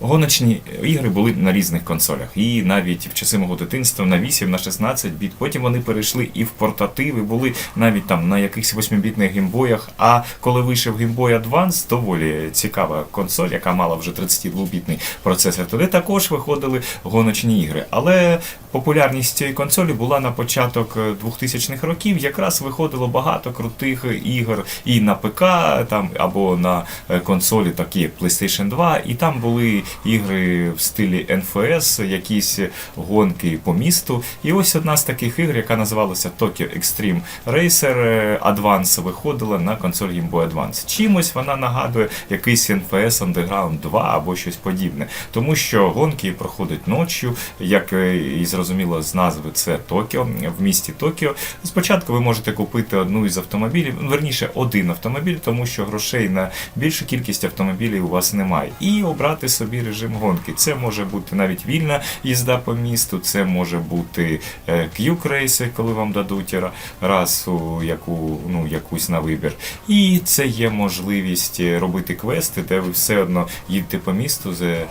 Гоночні ігри були на різних консолях, і навіть в часи мого дитинства на 8, на 16 біт. Потім вони перейшли і в портативи, були навіть там на якихось 8-бітних геймбоях. А коли вийшов Game Boy Advance, доволі цікава консоль, яка мала вже 32-бітний процесор. Туди також виходили гоночні ігри. Але популярність цієї консолі була на початок е, 2000-х років. Якраз виходило багато крутих ігор і на ПК, там або на е, консолі, такі PlayStation 2, і там були ігри в стилі NFS, якісь гонки по місту. І ось одна з таких ігр, яка називалася Tokyo Extreme Racer е, Advance, виходила на консоль Game Boy Advance. Чимось вона нагадує якийсь NFS Underground 2 або щось подібне, тому що гонки проходять ночі, як е, і зрозуміло з назви, це Токіо в місті Токіо. Спочатку ви можете купити одну із автомобілів, верніше один автомобіль, тому що грошей на більшу кількість автомобілів у вас немає. І обрати собі режим гонки. Це може бути навіть вільна їзда по місту, це може бути е, к'юк-рейси, коли вам дадуть ра- расу, яку, ну, якусь на вибір. І це є можливість е, робити квести, де ви все одно їдете по місту, е,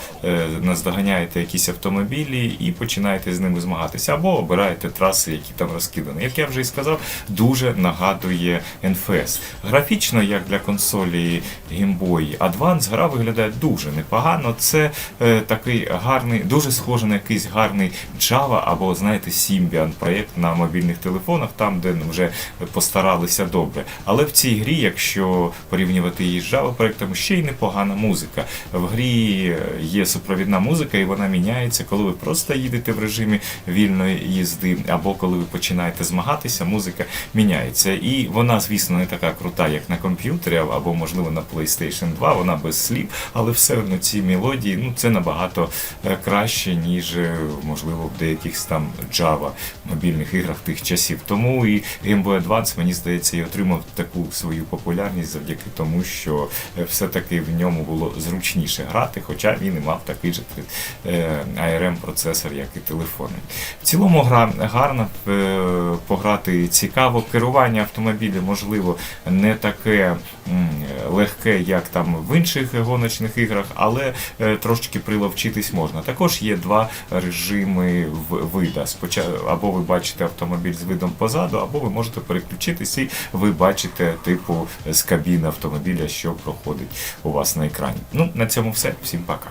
наздоганяєте якісь автомобілі і починаєте з ними змагатися, або обираєте траси, які там розкидані. Як я вже і сказав, дуже нагадує NFS. Графічно, як для консолі Game Boy Advance, гра виглядає дуже непогано. Це е, такий гарний, дуже схожий на якийсь гарний Java або, знаєте, Symbian проєкт на мобільних телефонах, там, де вже постаралися добре. Але в цій грі, якщо порівнювати її з Java проєктом, ще й непогана музика. В грі е, є супровідна музика, і вона міняється, коли ви просто їдете в режимі вільної їзди, або коли ви починаєте змагатися, музика міняється. І вона, звісно, не така крута, як на комп'ютері, або, можливо, на PlayStation 2, вона без слів, але все одно ці мелодії, ну це набагато е, краще, ніж е, можливо в деяких там Java мобільних іграх тих часів. Тому і Game Boy Advance, мені здається, і отримав таку свою популярність завдяки тому, що е, все-таки в ньому було зручніше грати, хоча він і мав такий же ARM процесор, як і телефони. В цілому гра гарна, пограти цікаво. Керування автомобілем, можливо, не таке легке, як там в інших гоночних іграх, але е, трошки приловчитись можна. Також є два режими в- вида. Або ви бачите автомобіль з видом позаду, або ви можете переключитись і ви бачите типу з кабіни автомобіля, що проходить у вас на екрані. Ну, на цьому все. Всім пока.